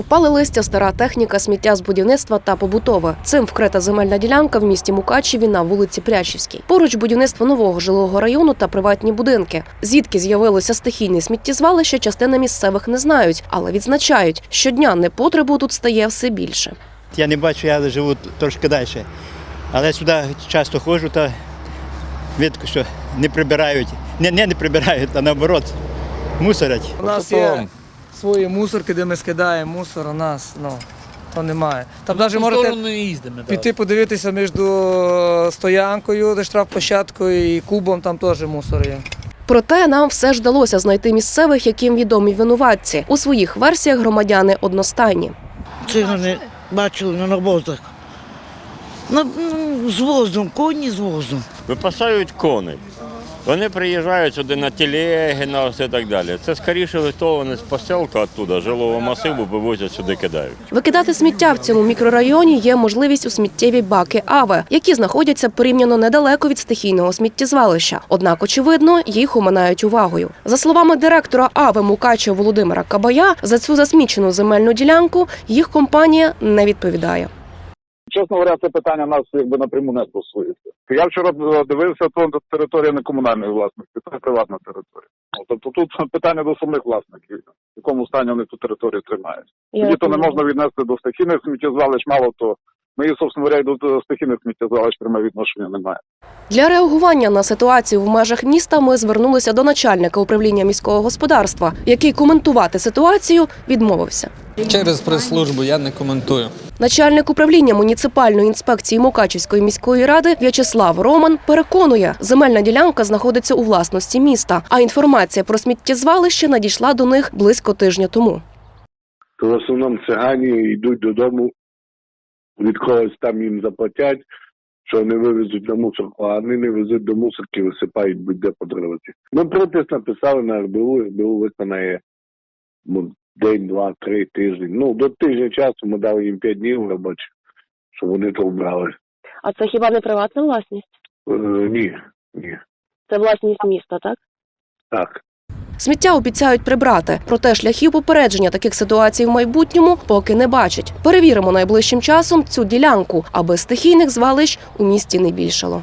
Опали листя, стара техніка, сміття з будівництва та побутове. Цим вкрита земельна ділянка в місті Мукачеві на вулиці Прящівській. Поруч будівництво нового жилого району та приватні будинки. Звідки з'явилося стихійне сміттєзвалище, частина місцевих не знають, але відзначають, щодня непотребу тут стає все більше. Я не бачу, я живу трошки далі. Але сюди часто ходжу та видко, що не прибирають. Не, не, не прибирають, а наоборот, мусорять. У нас є свої мусорки, де ми скидаємо мусор, у нас ну, то немає. Там навіть можете не їздимо. піти подивитися між стоянкою, де штрафплощадкою і кубом, там теж мусор є. Проте нам все ж вдалося знайти місцевих, яким відомі винуватці. У своїх версіях громадяни одностайні. Цигани бачили на навозах. На, ну, з возом, коні з возом. випасають коней. Вони приїжджають сюди на телеги, на все так далі. Це скоріше то вони з поселка оттуда, жилого масиву вивозять сюди, кидають. Викидати сміття в цьому мікрорайоні є можливість у сміттєві баки АВЕ, які знаходяться порівняно недалеко від стихійного сміттєзвалища. Однак, очевидно, їх оминають увагою. За словами директора АВЕ Мукача Володимира Кабая, за цю засмічену земельну ділянку їх компанія не відповідає. Чесно говоря, це питання нас якби напряму не стосується. Я вчора е, дивився, то територія не комунальної власності, це приватна територія. Ну, Тобто тут питання до самих власників, в якому стані вони ту територію тримають. Тоді то не можна віднести до стихійних сміттєзвалищ, мало то. Ми, собственно говоря, до стихійних сміттєзвалищ пряме відношення немає. Для реагування на ситуацію в межах міста ми звернулися до начальника управління міського господарства, який коментувати ситуацію відмовився. Через прес-службу я не коментую. Начальник управління муніципальної інспекції Мукачівської міської ради В'ячеслав Роман переконує, земельна ділянка знаходиться у власності міста, а інформація про сміттєзвалище надійшла до них близько тижня тому. то в основному цигані йдуть додому, від когось там їм заплатять, що вони вивезуть на мусорку, а вони не везуть до мусорки, висипають будь-де по дорозі. Ми припис написали на РБУ, РБУ виконає ну, день, два, три тиждень. Ну, до тижня часу ми дали їм п'ять днів робочих, щоб вони то вбрали. А це хіба не приватна власність? Е, ні, ні. Це власність міста, так? Так. Сміття обіцяють прибрати, проте шляхів попередження таких ситуацій в майбутньому поки не бачать. Перевіримо найближчим часом цю ділянку, аби стихійних звалищ у місті не більшало.